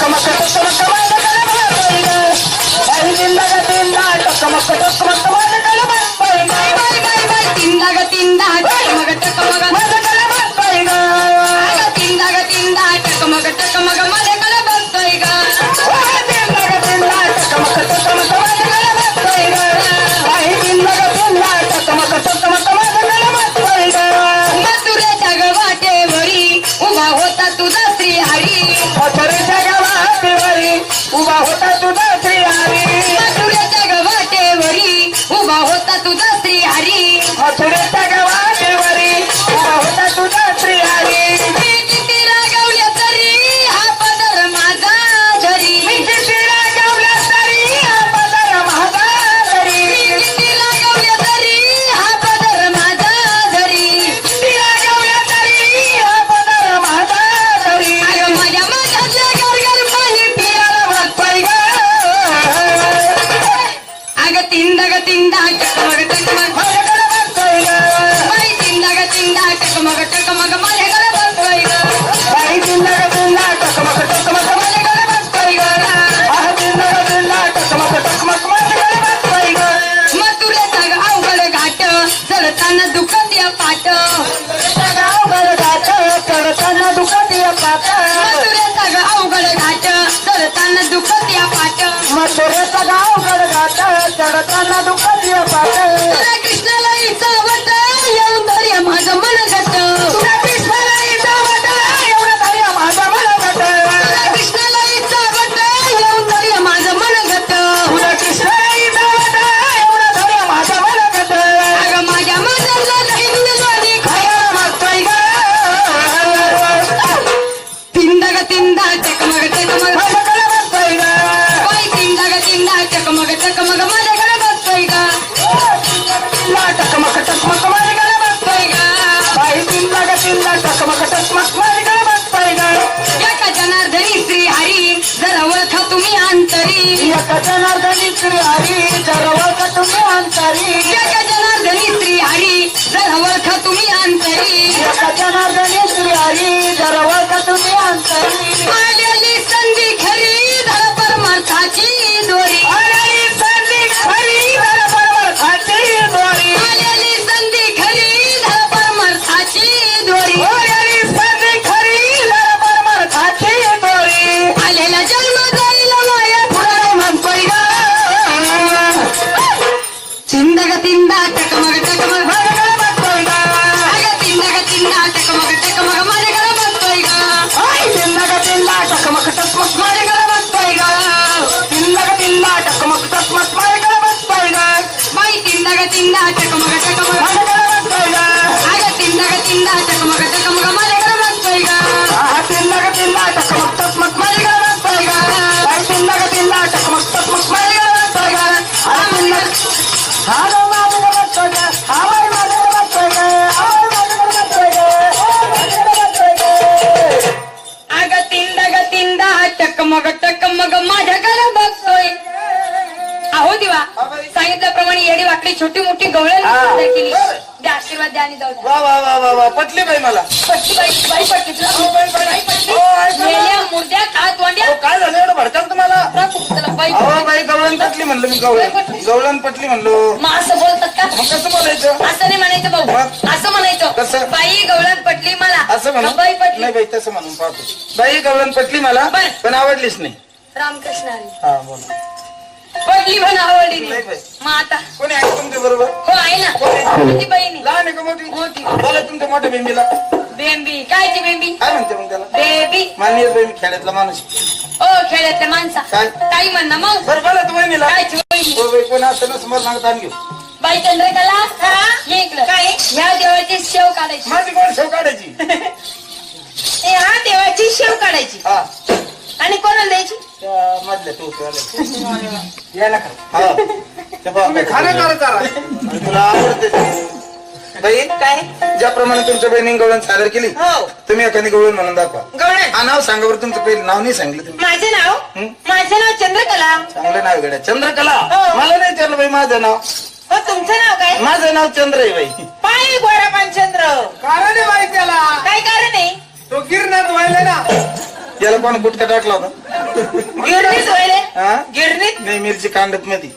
ग तीनदा टकमक टकमक माझ्याकडे बघतोय ग अगं तीनदा ग तीनदा टकमक टकमक माझ्याकडे बघतोय ग हा तिल्ला ग तिल्ला टकमक टकमक माझ्याकडे बघतोय ग बाई तिल्ला ग तिल्ला टकमक टकमक माझ्याकडे बघतोय ग मथुरेच्या ग वाटेवरी उभा होता तुझा श्री हरी उभा होता तीनदा ग तीनदा टकमग टकमग माझ्याकडे ग. बाई तीनदा ग तीनदा टकमग टकमग माझ्याकडे बघतोय ग बाई दिल्ला ग दिल्ला, टकमक टकमक माझ्याकडे बघतोय ग. आह दिल्ला ग दिल्ला, अवघड घाट चढताना त्यांना पाट गावभर गाठ, दुखत या अवघड घाट चढताना दुखत पाट मथुरेचा गावभर चढताना दुखत. तुला कृष्णाला इचावत येऊन धर्य माझं मन कृष्णाला धैर्य माझं मनगट. तुला कृष्णाला इचावत येऊन धर्य माझं मन घट तुला कृष्णाला इजावत, एवढं धैर्य माझं मनगट. अगं माझ्या मनाला हिंदवानी खायला मागतोय ग. तीनदा ग तीनदा टकमग टकमग माझ्याकडे बघतोय अंतरी एका जनार्दनी श्री हरी जरवळ का तुम्ही अंतरी एका जनार्दनी श्री ಅಗತ್ತಿಂದ ಚಕಮಗ ಚಕಮಗ ಅಗತ್ತಿಂದ ಅಗತ್ತಿಂದ ಚಕಮಗ अहो दिवा. सांगितल्याप्रमाणे येडी वाकडी छोटी मोठी गवळण हा. केली. द्या आशीर्वाद द्या आणि जाऊ द्या वा वा वा वा वा. पटली बाई मला. पट्टी बाई बाई पट्टी तुला. हो, बाई, बाई. बाई पट्टी हो, ऐका ना. मेल्या मुर्द्या खात वांड्या. अहो, काय झालं? एवढं भडकाल तुम्हाला? बाई अहो बाई गवळण पटली म्हणलं मी गवळण. गवळण पटली म्हणलो. मग असं बोलतात का? मग कसं बोलायचं? असं नाही म्हणायचं भाऊ. मग? असं म्हणायचं. कसं? बाई गवळण पटली मला. असं म्हणू? का बाई पटली. नाही बाई तसं म्हणून पाहतो. बाई गवळण पटली मला बरं. पण आवडलीच नाही. रामकृष्ण हरी. हा बोला. पटली पण आवडली मग आता. कोणी आहे तुमच्या बरोबर? हो आहे ना. किती बहिणी लहान आहे का मोठी? मोठी. बोला तुमच्या मोठ्या बेंबीला बेंबी. कायची बेंबी? काय म्हणते मग त्याला? बेबी. मान्य बाई मी खेड्यातला माणूस ओ खेड्यातल्या माणसा. काय? ताई म्हण ना मग. बरं बोला तू बहिणीला. कायची बहिणी? हो बाई कोण असतं ना समोर मागत आण घेऊ बाई चंद्रकला ये इकडं. काय? ह्या देवाची शेव काढायची. माझी कोण शेव काढायची? ए, हा देवाची शेव काढायची. हा. आणि कोणाला द्यायची? त्या मधल्या तू यायला का हा. खाना तुला आवडते बाई काय? ज्याप्रमाणे तुमच्या बहिणी गवळण सादर केली हो. तुम्ही एखादी गवळण म्हणून दाखवा. गवळण? हा नाव सांगा बरं तुमचं पहिलं नाव नाही सांगितलं तुम्ही. माझे नाव? हं? माझं नाव चंद्रकला. चांगलं नाव गड्या. चंद्रकला? हो. मला नाही विचारलं बाई माझं नाव. हो तुमचं नाव काय? माझं नाव चंद्र आहे बाई. पाय गोरा पानचंद्र. कारण आहे बाई. याला कोण गुटका टाकला होता. गिरणीच हा? गिरणीत? नाही मिरची कांडत मध्ये